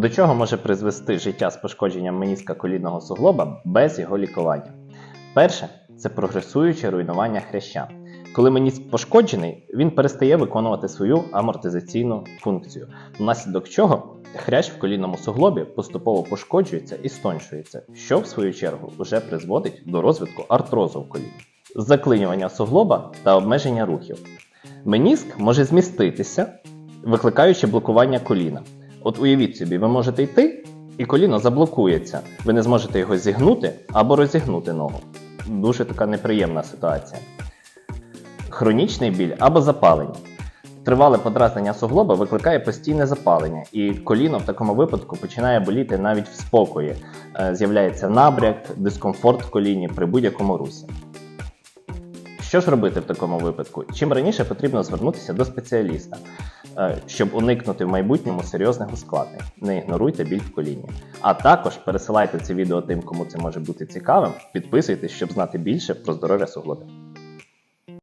До чого може призвести життя з пошкодженням меніска колінного суглоба без його лікування? Перше це прогресуюче руйнування хряща. Коли меніск пошкоджений, він перестає виконувати свою амортизаційну функцію, внаслідок чого хрящ в колінному суглобі поступово пошкоджується і стоншується, що в свою чергу вже призводить до розвитку артрозу в коліні, заклинювання суглоба та обмеження рухів. Меніск може зміститися, викликаючи блокування коліна. От уявіть собі, ви можете йти, і коліно заблокується. Ви не зможете його зігнути або розігнути ногу. Дуже така неприємна ситуація. Хронічний біль або запалення. Тривале подразнення суглоба викликає постійне запалення, і коліно в такому випадку починає боліти навіть в спокої. Е, З'являється набряк, дискомфорт в коліні при будь-якому русі. Що ж робити в такому випадку? Чим раніше потрібно звернутися до спеціаліста, щоб уникнути в майбутньому серйозних ускладнень. Не ігноруйте біль в коліні. А також пересилайте це відео тим, кому це може бути цікавим. Підписуйтесь, щоб знати більше про здоров'я суглобів.